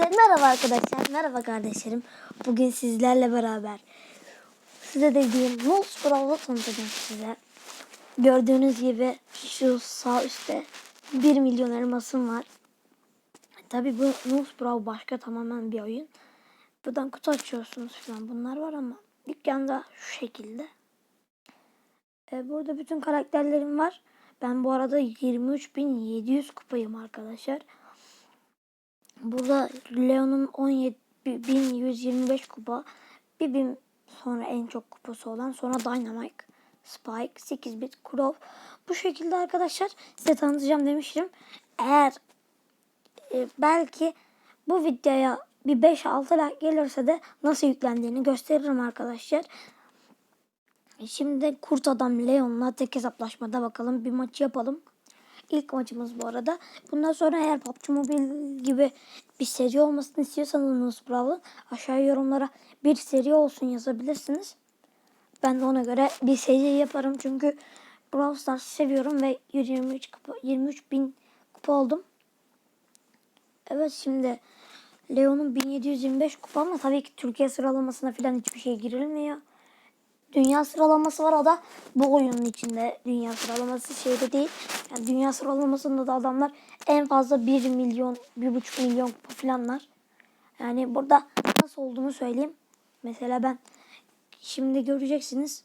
Hepinize merhaba arkadaşlar, merhaba kardeşlerim. Bugün sizlerle beraber size dediğim Nulls Brawl'ı tanıtacağım size. Gördüğünüz gibi şu sağ üstte 1 milyon elmasım var. Tabi bu Nulls Brawl başka tamamen bir oyun. Buradan kutu açıyorsunuz falan bunlar var ama dükkanda şu şekilde. Ee, burada bütün karakterlerim var. Ben bu arada 23.700 kupayım arkadaşlar. Burada Leon'un 17.125 kupa. Bir bin sonra en çok kupası olan. Sonra Dynamite, Spike, 8 bit, Crow. Bu şekilde arkadaşlar size tanıtacağım demiştim. Eğer e, belki bu videoya bir 5-6 like gelirse de nasıl yüklendiğini gösteririm arkadaşlar. Şimdi Kurt Adam Leon'la tek hesaplaşmada bakalım bir maç yapalım. İlk maçımız bu arada. Bundan sonra eğer PUBG Mobile gibi bir seri olmasını istiyorsanız Brawl'ın aşağı yorumlara bir seri olsun yazabilirsiniz. Ben de ona göre bir seri yaparım. Çünkü Brawl Stars seviyorum ve 23 kupa, 23 bin kupa oldum. Evet şimdi Leon'un 1725 kupa ama tabii ki Türkiye sıralamasına falan hiçbir şey girilmiyor. Dünya sıralaması var o da bu oyunun içinde. Dünya sıralaması şeyde değil. Yani dünya sıralamasında da adamlar en fazla 1 milyon, 1,5 milyon kupa falanlar. Yani burada nasıl olduğunu söyleyeyim. Mesela ben şimdi göreceksiniz.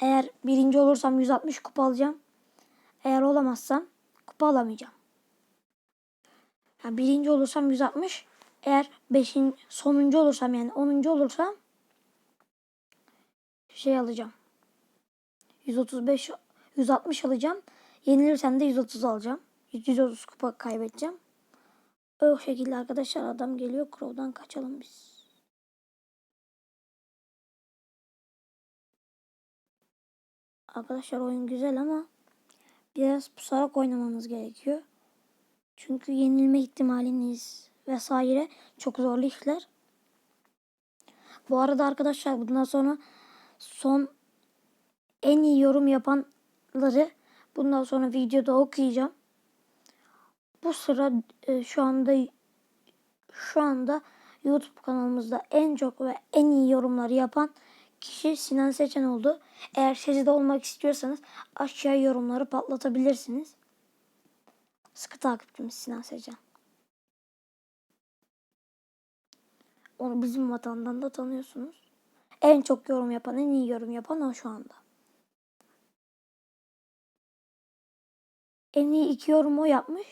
Eğer birinci olursam 160 kupa alacağım. Eğer olamazsam kupa alamayacağım. Yani birinci olursam 160. Eğer beşin, sonuncu olursam yani 10. olursam şey alacağım. 135 160 alacağım. Yenilirsem de 130 alacağım. 130 kupa kaybedeceğim. O şekilde arkadaşlar adam geliyor. Crow'dan kaçalım biz. Arkadaşlar oyun güzel ama biraz pusarak oynamanız gerekiyor. Çünkü yenilme ihtimaliniz vesaire çok zorlu işler. Bu arada arkadaşlar bundan sonra son en iyi yorum yapanları bundan sonra videoda okuyacağım. Bu sıra e, şu anda şu anda YouTube kanalımızda en çok ve en iyi yorumları yapan kişi Sinan Seçen oldu. Eğer siz de olmak istiyorsanız aşağıya yorumları patlatabilirsiniz. Sıkı takipçimiz Sinan Seçen. Onu bizim vatandan da tanıyorsunuz. En çok yorum yapan, en iyi yorum yapan o şu anda. En iyi iki yorum o yapmış.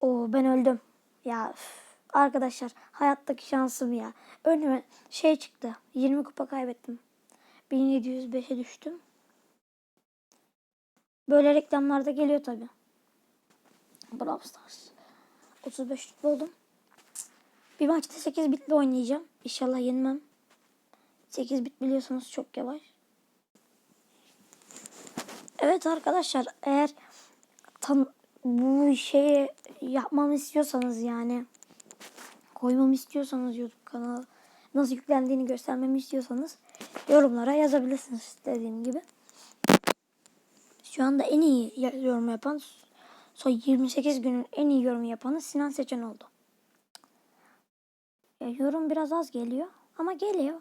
Oo ben öldüm. Ya üf. arkadaşlar hayattaki şansım ya. Önüme şey çıktı. 20 kupa kaybettim. 1705'e düştüm. Böyle reklamlarda geliyor tabi. Brawl Stars. 35 rütbe oldum. Bir maçta 8 bitle oynayacağım. İnşallah yenmem. 8 bit biliyorsunuz çok yavaş. Evet arkadaşlar eğer tan bu şeyi yapmamı istiyorsanız yani koymamı istiyorsanız YouTube kanalı nasıl yüklendiğini göstermemi istiyorsanız yorumlara yazabilirsiniz dediğim gibi. Şu anda en iyi yorum yapan son 28 günün en iyi yorum yapanı Sinan Seçen oldu. Ya, yorum biraz az geliyor ama geliyor.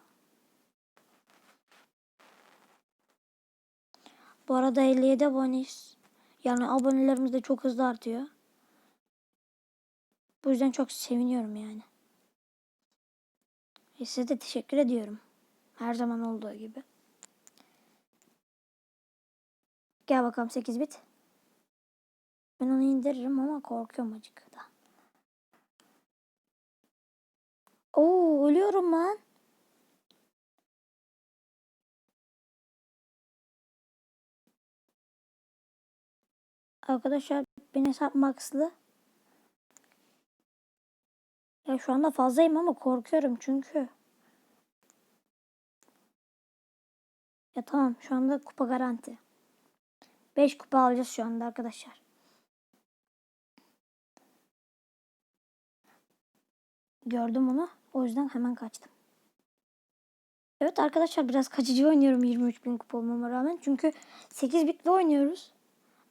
Bu arada 57 aboneyiz. Yani abonelerimiz de çok hızlı artıyor. Bu yüzden çok seviniyorum yani. E size de teşekkür ediyorum. Her zaman olduğu gibi. Gel bakalım 8 bit. Ben onu indiririm ama korkuyorum acık da. Oo ölüyorum lan. Arkadaşlar benim hesap max'lı. Ya şu anda fazlayım ama korkuyorum çünkü. Ya tamam şu anda kupa garanti. 5 kupa alacağız şu anda arkadaşlar. Gördüm onu. O yüzden hemen kaçtım. Evet arkadaşlar biraz kaçıcı oynuyorum 23 bin kupa olmama rağmen. Çünkü 8 bitle oynuyoruz.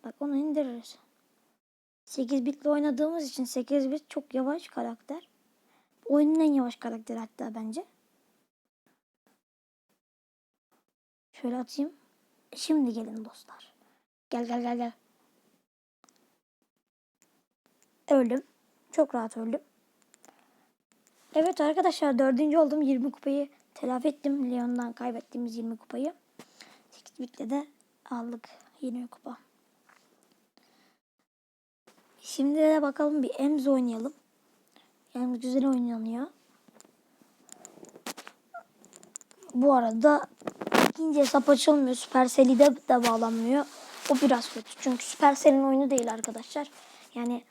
Bak onu indiririz. 8 bitle oynadığımız için 8 bit çok yavaş karakter. Oyunun en yavaş karakteri hatta bence. Şöyle atayım. Şimdi gelin dostlar. Gel gel gel gel. Öldüm. Çok rahat öldüm. Evet arkadaşlar dördüncü oldum. 20 kupayı telafi ettim. Leon'dan kaybettiğimiz 20 kupayı. 8 bitle de aldık 20 kupa. Şimdi de bakalım bir Ems oynayalım. Yani güzel oynanıyor. Bu arada ikinci hesap açılmıyor. Supercell'i de, de bağlanmıyor. O biraz kötü. Çünkü Supercell'in oyunu değil arkadaşlar. Yani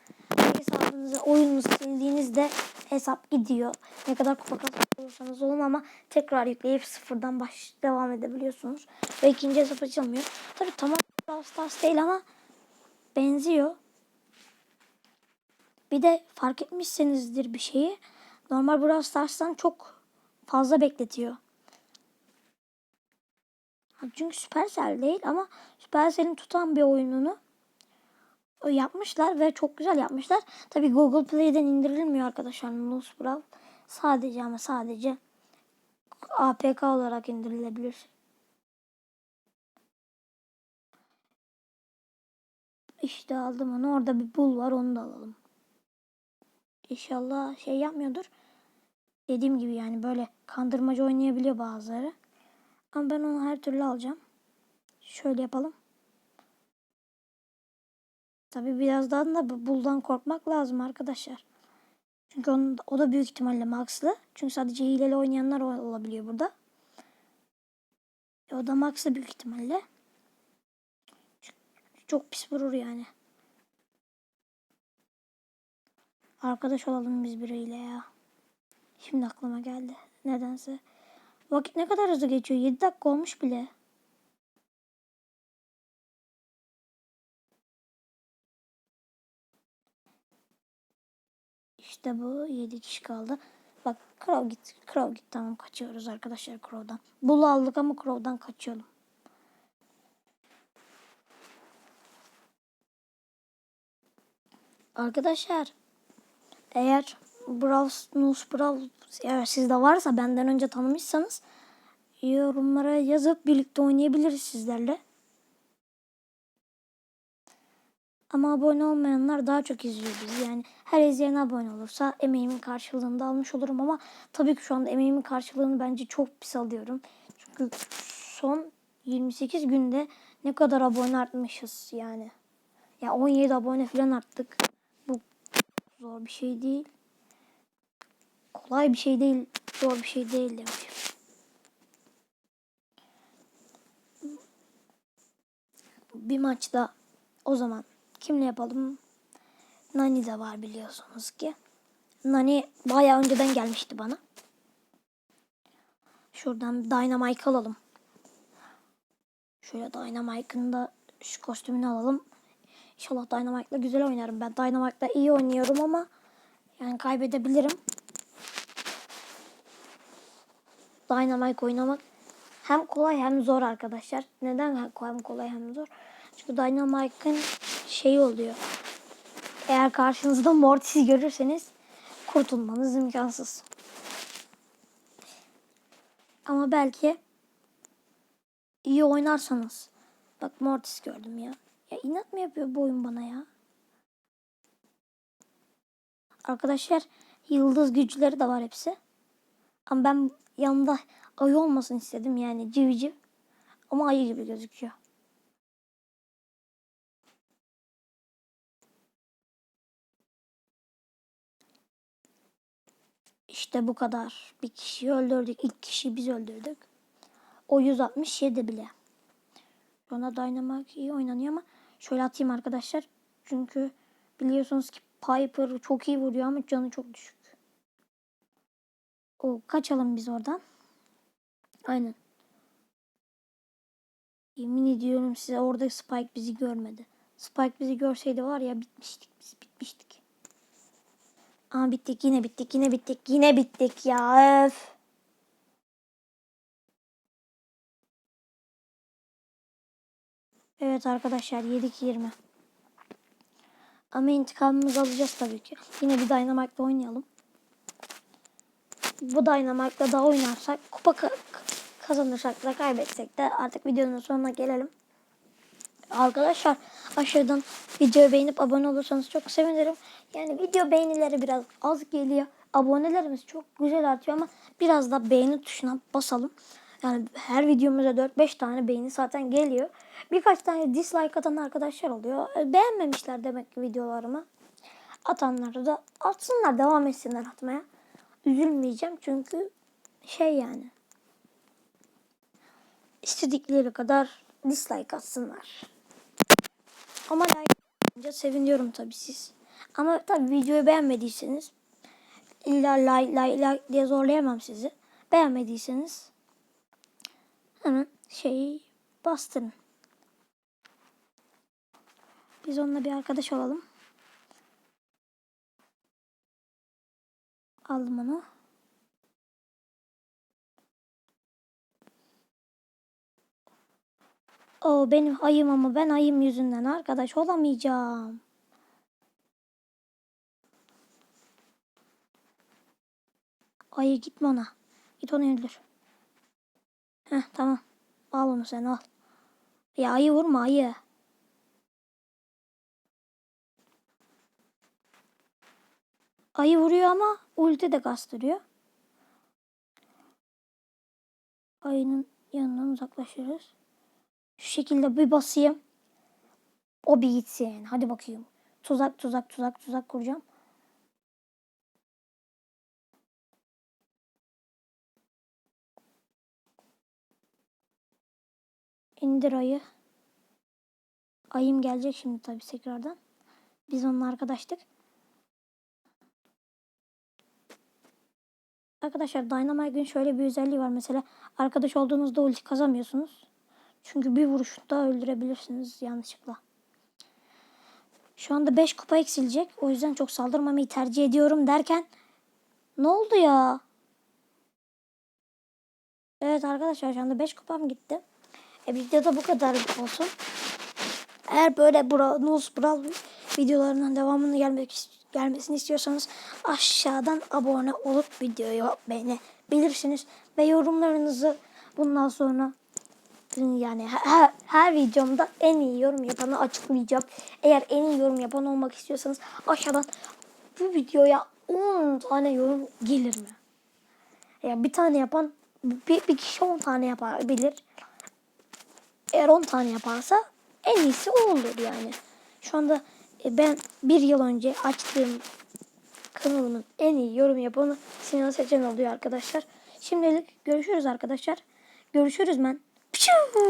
hesabınızı oyununuzu sildiğinizde hesap gidiyor. Ne kadar kupa kazanırsanız olun ama tekrar yükleyip sıfırdan baş devam edebiliyorsunuz. Ve ikinci hesap açılmıyor. Tabi tamam Brawl Stars değil ama benziyor. Bir de fark etmişsenizdir bir şeyi. Normal Brawl Stars'tan çok fazla bekletiyor. Çünkü Supercell değil ama Supercell'in tutan bir oyununu yapmışlar ve çok güzel yapmışlar. Tabi Google Play'den indirilmiyor arkadaşlar Nus Brawl. Sadece ama sadece APK olarak indirilebilir. İşte aldım onu. Orada bir bul var onu da alalım. İnşallah şey yapmıyordur. Dediğim gibi yani böyle kandırmacı oynayabiliyor bazıları. Ama ben onu her türlü alacağım. Şöyle yapalım. Tabi birazdan da bu buldan korkmak lazım arkadaşlar. Çünkü onun, o da büyük ihtimalle max'lı. Çünkü sadece hileli oynayanlar ol- olabiliyor burada. E, o da max'lı büyük ihtimalle. Çok pis vurur yani. Arkadaş olalım biz biriyle ya. Şimdi aklıma geldi. Nedense. Vakit ne kadar hızlı geçiyor. 7 dakika olmuş bile. İşte bu 7 kişi kaldı. Bak Crow git. Crow git. Tamam kaçıyoruz arkadaşlar Crow'dan. Bull'u aldık ama Crow'dan kaçıyordum. Arkadaşlar eğer Brawl, Nus Brawl eğer sizde varsa benden önce tanımışsanız yorumlara yazıp birlikte oynayabiliriz sizlerle. Ama abone olmayanlar daha çok izliyor bizi. Yani her izleyen abone olursa emeğimin karşılığını da almış olurum ama tabii ki şu anda emeğimin karşılığını bence çok pis alıyorum. Çünkü son 28 günde ne kadar abone artmışız yani. Ya 17 abone falan arttık. Zor bir şey değil. Kolay bir şey değil, zor bir şey değil demişim. Bir maçta o zaman kimle yapalım? Nani de var biliyorsunuz ki. Nani bayağı önceden gelmişti bana. Şuradan Dynamite alalım. Şöyle Dynamite'ın da şu kostümünü alalım. İnşallah Dynamite'la güzel oynarım. Ben Dynamite'la iyi oynuyorum ama yani kaybedebilirim. Dynamite oynamak hem kolay hem zor arkadaşlar. Neden hem kolay hem zor? Çünkü Dynamite'ın şeyi oluyor. Eğer karşınızda Mortis'i görürseniz kurtulmanız imkansız. Ama belki iyi oynarsanız. Bak Mortis gördüm ya. Ya inat mı yapıyor bu oyun bana ya? Arkadaşlar yıldız güçleri de var hepsi. Ama ben yanında ayı olmasını istedim yani civciv. Ama ayı gibi gözüküyor. İşte bu kadar. Bir kişiyi öldürdük. İlk kişiyi biz öldürdük. O 167 bile. Sonra Dynamite iyi oynanıyor ama şöyle atayım arkadaşlar. Çünkü biliyorsunuz ki Piper çok iyi vuruyor ama canı çok düşük. O kaçalım biz oradan. Aynen. Yemin ediyorum size orada Spike bizi görmedi. Spike bizi görseydi var ya bitmiştik biz bitmiştik. Aa bittik yine bittik yine bittik yine bittik ya öf. Evet arkadaşlar yedik 20. Ama intikamımızı alacağız tabii ki. Yine bir Dynamite'la oynayalım. Bu Dynamite'la da oynarsak kupa ka- kazanırsak da kaybetsek de artık videonun sonuna gelelim. Arkadaşlar aşağıdan videoyu beğenip abone olursanız çok sevinirim. Yani video beğenileri biraz az geliyor. Abonelerimiz çok güzel artıyor ama biraz da beğeni tuşuna basalım. Yani her videomuza 4-5 tane beğeni zaten geliyor. Birkaç tane dislike atan arkadaşlar oluyor. E, Beğenmemişler demek ki videolarımı. Atanları da atsınlar devam etsinler atmaya. Üzülmeyeceğim çünkü şey yani istedikleri kadar dislike atsınlar. Ama like atınca seviniyorum tabii siz. Ama tabii videoyu beğenmediyseniz illa like like like diye zorlayamam sizi. Beğenmediyseniz hemen şeyi bastırın. Biz onunla bir arkadaş olalım. Aldım onu. O benim ayım ama ben ayım yüzünden arkadaş olamayacağım. Ayı gitme ona. Git onu öldür. Heh tamam. Al onu sen al. Ya ayı vurma ayı. Ayı vuruyor ama ulti de kastırıyor. Ayının yanından uzaklaşıyoruz. Şu şekilde bir basayım. O bir gitsin. Hadi bakayım. Tuzak tuzak tuzak tuzak kuracağım. İndir ayı. Ayım gelecek şimdi tabii tekrardan. Biz onunla arkadaştık. Arkadaşlar Dynamite'ın şöyle bir özelliği var. Mesela arkadaş olduğunuzda ulti kazamıyorsunuz. Çünkü bir vuruşta öldürebilirsiniz yanlışlıkla. Şu anda 5 kupa eksilecek. O yüzden çok saldırmamayı tercih ediyorum derken ne oldu ya? Evet arkadaşlar şu anda 5 kupam gitti. E videoda bu kadar olsun. Eğer böyle Bra Nuz Brawl videolarından devamını gelmek, gelmesini istiyorsanız aşağıdan abone olup videoyu beğenebilirsiniz. Ve yorumlarınızı bundan sonra yani her, her videomda en iyi yorum yapanı açıklayacağım. Eğer en iyi yorum yapan olmak istiyorsanız aşağıdan bu videoya 10 tane yorum gelir mi? Ya bir tane yapan bir, bir kişi 10 tane yapabilir. Eğer 10 tane yaparsa en iyisi o olur yani. Şu anda e, ben bir yıl önce açtığım kanalımın en iyi yorum yapanı Sinan Seçen oluyor arkadaşlar. Şimdilik görüşürüz arkadaşlar. Görüşürüz ben. Pşuu!